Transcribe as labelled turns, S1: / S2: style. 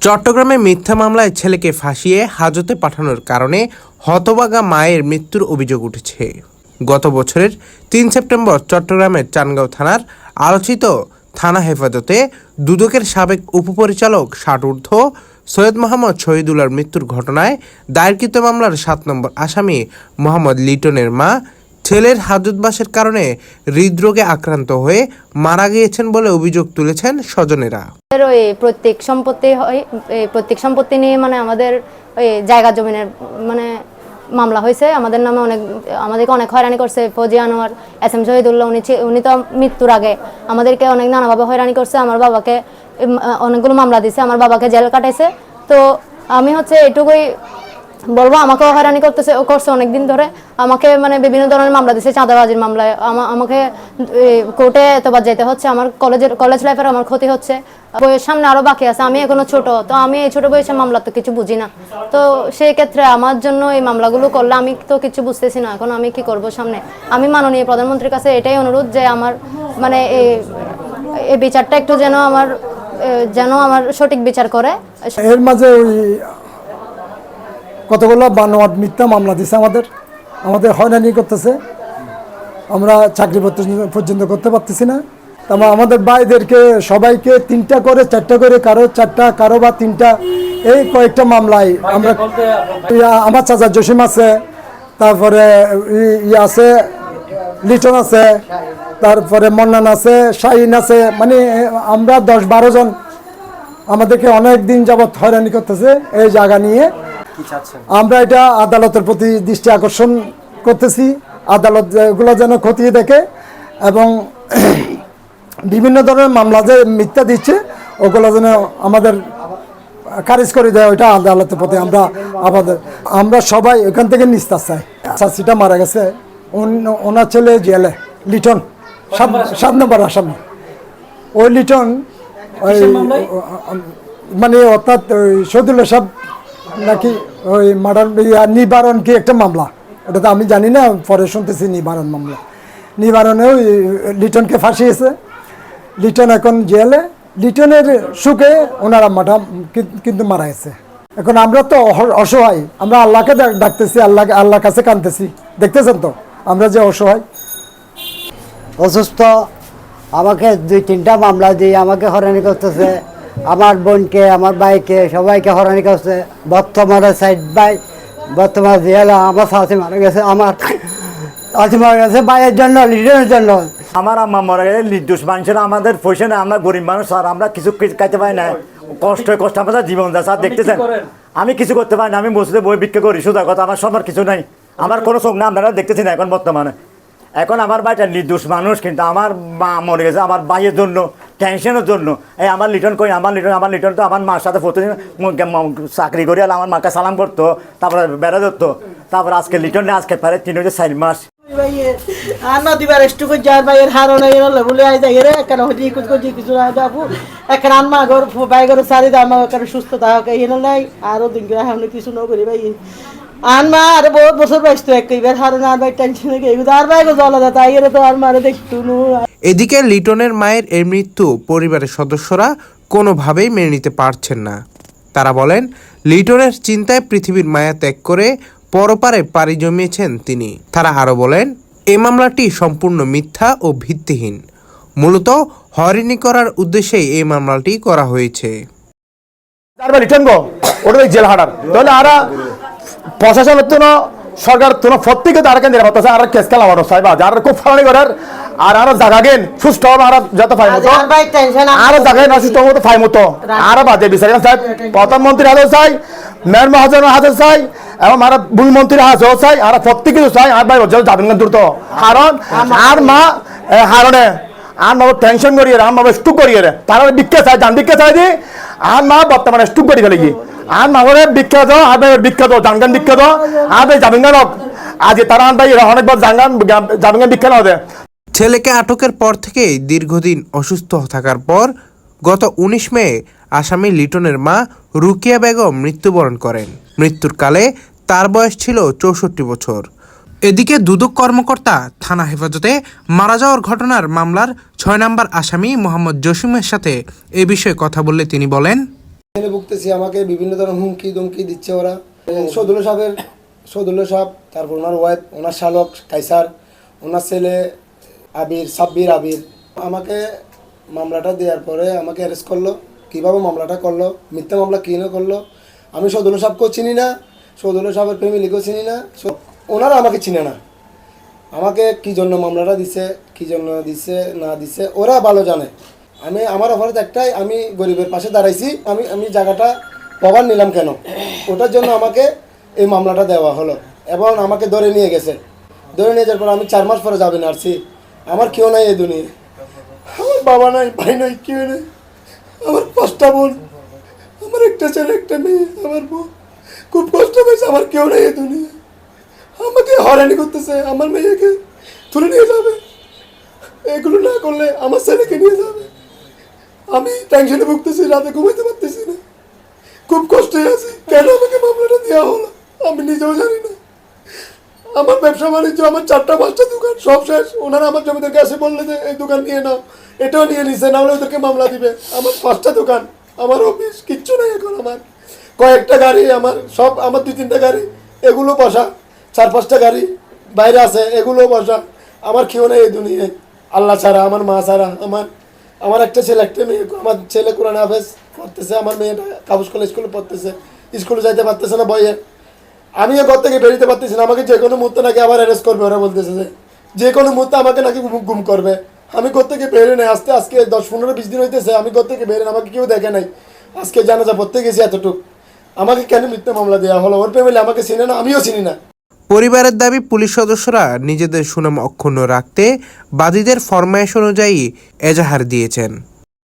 S1: চট্টগ্রামে মিথ্যা মামলায় ছেলেকে ফাঁসিয়ে হাজতে পাঠানোর কারণে হতবাগা মায়ের মৃত্যুর অভিযোগ উঠেছে। গত বছরের তিন সেপ্টেম্বর চট্টগ্রামের চানগাঁও থানার আলোচিত থানা হেফাজতে দুদকের সাবেক উপপরিচালক ষাটঊর্ধ্ব সৈয়দ মোহাম্মদ শহীদুল্লার মৃত্যুর ঘটনায় দায়েরকৃত মামলার সাত নম্বর আসামি মোহাম্মদ লিটনের মা ছেলের হাজতবাসের কারণে হৃদরোগে আক্রান্ত হয়ে মারা গিয়েছেন বলে অভিযোগ তুলেছেন স্বজনেরা।
S2: ওই প্রত্যেক সম্পত্তি প্রত্যেক সম্পত্তি নিয়ে মানে আমাদের ওই জায়গা জমিনের মানে মামলা হয়েছে। আমাদের নামে অনেক, আমাদেরকে অনেক হয়রানি করছে ফৌজি আনোয়ার, এস এম শহীদুল্লাহ। উনি উনি তো মৃত্যুর আগে আমাদেরকে অনেক নানাভাবে হয়রানি করছে। আমার বাবাকে অনেকগুলো মামলা দিছে। আমার বাবাকে জেল কাটাইছে। তো আমি হচ্ছে এটুকুই বলব, আমাকেও হয়রানি করতেছে করছে অনেকদিন ধরে। আমাকে মানে বিভিন্ন ধরনের মামলা দিচ্ছে চাঁদাবাজির মামলায়। আমাকে কোর্টে এতবার যেতে হচ্ছে, আমার কলেজের কলেজ লাইফের আমার ক্ষতি হচ্ছে। বইয়ের সামনে আরও বাকি আছে, আমি এখনও ছোট, তো আমি এই ছোট বয়সে মামলা তো কিছু বুঝি না। তো সেই ক্ষেত্রে আমার জন্য এই মামলাগুলো করলে আমি তো কিছু বুঝতেছি না, এখন আমি কি করব সামনে? আমি মাননীয় প্রধানমন্ত্রীর কাছে এটাই অনুরোধ যে আমার মানে এই এই বিচারটা একটু যেন আমার যেন আমার সঠিক বিচার করে।
S3: এর মাঝে ওই কতগুলো বানোয়াট মিথ্যা মামলা দিছে আমাদের? আমাদের হয়রানি করতেছে। আমরা চাকরি পর্যন্ত করতে পারতেছি না। তারপর আমাদের ভাইদেরকে সবাইকে তিনটা করে চারটা করে কারও চারটা কারও বা তিনটা এই কয়েকটা মামলায় আমরা ইয়া- আমার চাচা জসিম আছে তারপরে ই- ই আছে লিটন আছে তারপরে মন্নান আছে শাহিন আছে মানে আমরা দশ বারো জন আমাদেরকে অনেক দিন যাবৎ হয়রানি করতেছে এই জায়গা নিয়ে। আমরা এটা আদালতের প্রতি দৃষ্টি আকর্ষণ করতেছি। আদালত এগুলো যেন খতিয়ে দেখে এবং বিভিন্ন ধরনের মামলা যে মিথ্যা দিচ্ছে ওগুলো যেন আমাদের খারিজ করে দেয় ওইটা আদালতের প্রতি আমরা আমাদের আমরা সবাই ওখান থেকে নিস্তার চাই। চাষিটা মারা গেছে ওনার ছেলে জেলে লিটন। সাত নম্বর আসামি। ওই লিটন ওই মানে অর্থাৎ শহীদুল্লাহ সাহেব নাকি ওই মার্ডার নিবারণ কি একটা মামলা? ওটা তো আমি জানি না, পরে শুনতেছি নিবারণ মামলা। নিবারণে ওই লিটনকে ফাঁসিয়েছে। লিটন এখন জেলে। লিটনের সুখে ওনার কি- কিন্তু মারা গেছে। এখন আমরা তো অসহায়। আমরা আল্লাহকে ডাক- ডাকতেছি আল্লাহ আল্লাহর কাছে কানতেছি দেখতেছেন তো? আমরা যে অসহায়।
S4: অসুস্থ, আমাকে দুই তিনটা মামলা দিয়ে আমাকে হরানি করতেছে। আমার বোনকে আমার ভাইকে সবাইকে হরানি করছে। বর্তমানে সাইড ভাই বর্তমানে জেলা আমার সাথে মারা গেছে আমার সাথে মারা গেছে ভাইয়ের জন্য লিডারের জন্য।
S5: আমার আম্মা মরে গেলে নির্দোষ মানুষের আমাদের পয়সা না আমরা গরিব মানুষ আর আমরা কিছু খাইতে পারি না। কষ্ট কষ্ট আমাদের জীবন যা স্যার দেখতেছেন আমি কিছু করতে পারি না আমি মসজিদে বই বিক্রি করি শুধু কথা আমার সবার কিছু নাই। আমার কোনো চোখ না আপনারা দেখতেছি না এখন বর্তমানে। এখন আমার বাড়িটা নির্দোষ মানুষ, কিন্তু আমার মা মরে গেছে, আমার ভাইয়ের জন্য টেনশনের জন্য। এই আমার লিটন কই? আমার লিটন আমার লিটন তো আমার মার সাথে প্রতিদিন চাকরি করি আর আমার মাকে সালাম করতো, তারপরে বেড়া ধরতো। তারপর আজকে লিটন নিয়ে আজকে পারে তিন হাজার চার মাস।
S6: আর করে বাইয়ের এর বলে আই কিছু সুস্থ নাই, আরও দিন কিছু করি আনমা আর বহুত বছর বাইস তো একবার হারণ আর বাই টেনশন আর বাই গো জলা দা তাই তো আর মারে দেখতু নু।
S1: এদিকে লিটনের মায়ের এই মৃত্যু পরিবারের সদস্যরা কোনোভাবেই মেনে নিতে পারছেন না। তারা বলেন লিটনের চিন্তায় পৃথিবীর মায়া ত্যাগ করে পরপারে পাড়ি জমিয়েছেন তিনি। তারা আরও বলেন এ মামলাটি সম্পূর্ণ মিথ্যা ও ভিত্তিহীন। মূলত হয়রানি করার উদ্দেশ্যেই এই মামলাটি করা হয়েছে।
S7: জেল তাহলে আরা প্রশাসনের সরকার তো প্রত্যেকে তারা কেন নিরাপত্তা আর কেস খেলা আমার সাহেব যারা খুব ফালানি করার আর আরও জায়গা গেন সুস্থ হবে আর যত ফাই মতো
S6: আর ভাই
S7: আরও জায়গায় না সুস্থ মতো ফাই মতো আর বাদে বিচারি সাহেব প্রধানমন্ত্রী হাজার চাই মেয়র মহাজন হাজার চাই এবং আর মন্ত্রী হাজার চাই আর প্রত্যেকে চাই আর ভাই যাবেন কেন দ্রুত কারণ আর মা হারণে আর মা টেনশন করিয়ে আর মা স্টুক করিয়ে তারা বিক্ষে চাই জান বিক্ষে চাই দি আর মা বর্তমানে স্টুক করি ফেলে গিয়ে। আর মাগরে বিখ্যাত ভাই বিখ্যাত, জানগান বিখ্যাত যাবেন আজ তারা ভাই অনেকবার জানগান বিখ্যাত হবে
S1: ছেলেকে আটকের পর থেকেই দীর্ঘদিন অসুস্থ থাকার পর গত উনিশ মে আসামি লিটনের মা রুকিয়া বেগম মৃত্যুবরণ করেন। মৃত্যুর কালে তার বয়স ছিল চৌষট্টি বছর। এদিকে দুদক কর্মকর্তা থানা হেফাজতে মারা যাওয়ার ঘটনার মামলার ছয় নম্বর আসামি মোহাম্মদ জসিমের সাথে এ বিষয়ে কথা বললে তিনি বলেন
S8: এখানে ভুগতেছি, আমাকে বিভিন্ন ধরনের হুমকি দুমকি দিচ্ছে ওরা। সদুল্লা সাহেবের, সদুল্লা সাহেব, তারপর ওনার ওয়াইফ ওনার শালক কাইসার ওনার ছেলে আবির, সাব্বির আবির। আমাকে মামলাটা দেওয়ার পরে আমাকে অ্যারেস্ট করল। কীভাবে মামলাটা করল? মিথ্যা মামলা কী না করল? আমি সদুল্লা সাহেবকেও চিনি না, সদুল্লা সাহেবের ফ্যামিলিকেও চিনি না ওনারা আমাকে চিনে না। আমাকে কি জন্য মামলাটা দিছে, কি জন্য দিছে, না দিছে, ওরা ভালো জানে। আমি আমার অপরাধ একটাই, আমি গরিবের পাশে দাঁড়াইছি, আমি আমি জায়গাটা কভার নিলাম কেন? ওটার জন্য আমাকে এই মামলাটা দেওয়া হলো এবং আমাকে ধরে নিয়ে গেছে। ধরে নিয়ে যাওয়ার পর আমি চার মাস পরে যাবেন আসছি আমার কেউ নাই এই দুনিয়া আমার বাবা নাই, ভাই নাই, কেউ নেই। আমার পাঁচটা বোন, আমার একটা ছেলে, একটা মেয়ে, আমার বোন খুব কষ্ট পেয়েছে, আমার কেউ নাই এই দুনিয়া আমাকে হয়রানি করতেছে, আমার মেয়েকে তুলে নিয়ে যাবে। এগুলো না করলে আমার ছেলেকে নিয়ে যাবে। আমি টেনশনে ভুগতেছি, রাতে ঘুমাইতে পারতেছি না। খুব কষ্টে আছি, কেন আমাকে মামলাটা দেওয়া হলো? আমি নিজেও জানি না। আমার ব্যবসা বাণিজ্য, আমার চারটা পাঁচটা দোকান সব শেষ। ওনারা আমার জমিদারকে এসে বললে যে, এই দোকান নিয়ে নাও, এটাও নিয়ে নিছে না হলে ওদেরকে মামলা দিবে। আমার পাঁচটা দোকান, আমার অফিস, কিচ্ছু নাই এখন আমার। কয়েকটা গাড়ি, আমার সব, আমার দুই তিনটা গাড়ি, এগুলো বসা। চার পাঁচটা গাড়ি বাইরে আছে, এগুলো বসা। আমার কেউ নেই এই দুনিয়ায়। আল্লাহ ছাড়া, আমার মা ছাড়া, আমার আমার একটা ছেলে, একটা মেয়ে, আমার ছেলে কোরআন হাফেজ পড়তেছে, আমার মেয়েটা কাবুস কলেজ স্কুলে পড়তেছে, স্কুলে যাইতে পারতেছে না বইয়ে। আমিও ঘর থেকে বেরিতে পারতেছি না, আমাকে যে কোনো মুহূর্তে নাকি আবার অ্যারেস্ট করবে, ওরা বলতেছে যে যে কোনো মুহূর্তে আমাকে নাকি গুম- করবে। আমি ঘর থেকে বেরোই নাই আজকে আজকে দশ, পনেরো, বিশ দিন হইতেছে, আমি ঘর থেকে বেরোই আমাকে কেউ দেখে নাই। আজকে জানাজা পড়তে গেছি এতটুক। আমাকে কেন মিথ্যা মামলা দেওয়া হলো? ওর ফ্যামিলি আমাকে চিনে না, আমিও চিনি না।
S1: পরিবারের দাবি পুলিশ সদস্যরা নিজেদের সুনাম অক্ষুণ্ণ রাখতে বাদীদের ফরমায়েশ অনুযায়ী এজাহার দিয়েছেন।